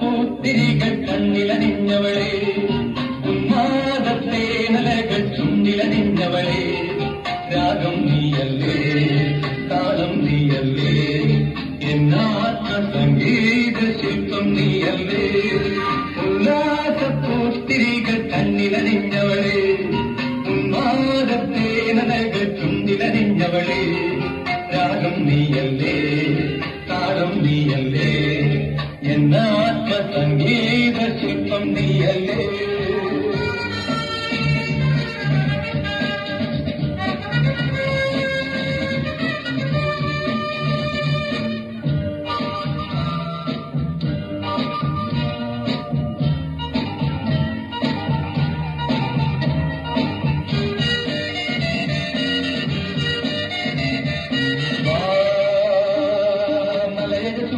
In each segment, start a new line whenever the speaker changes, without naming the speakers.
ഉല്ലാസപ്പൂത്തിരികൾ കണ്ണിലണിഞ്ഞവളെ ഉന്മാദത്തേനലകൾ ചുണ്ടിലണിഞ്ഞവളെ രാഗം നീയല്ലേ താളം നീയല്ലേ എന്നാത്മ സംഗീത ശില്പം നീയല്ലേ. ni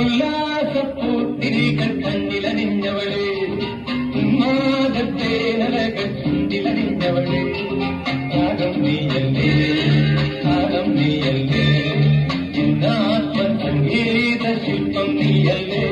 ഉല്ലാസപ്പൂത്തിരികൾ കണ്ണിലണിഞ്ഞവളെ ഉന്മാദത്തെ നരകൾ ചുണ്ടിലണിഞ്ഞവളെ രാഗം നീയല്ലേ താളം നീയല്ലേ ഇന്നാത്മ സംഗീത ശില്പം നീയല്ലേ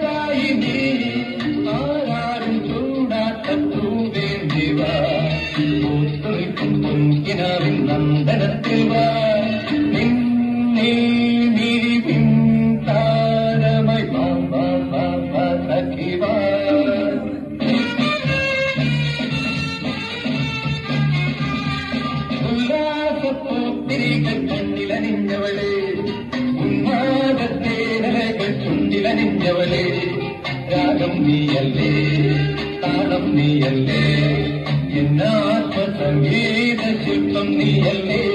സുഖദായിനി ആരാരും ചൂടാത്ത പൂവേന്തിവ പൂത്തൊളിക്കും പൊൻകിനാവിൻ നന്ദനത്തിൽ വാ. നിന്നെ മിഴിവിൻ താരമായി വാ വാ വാ நீயல்லே தாளம் நீயல்லே. என்ன ஆத்ம சங்கீத சிற்பம் நீயல்லே.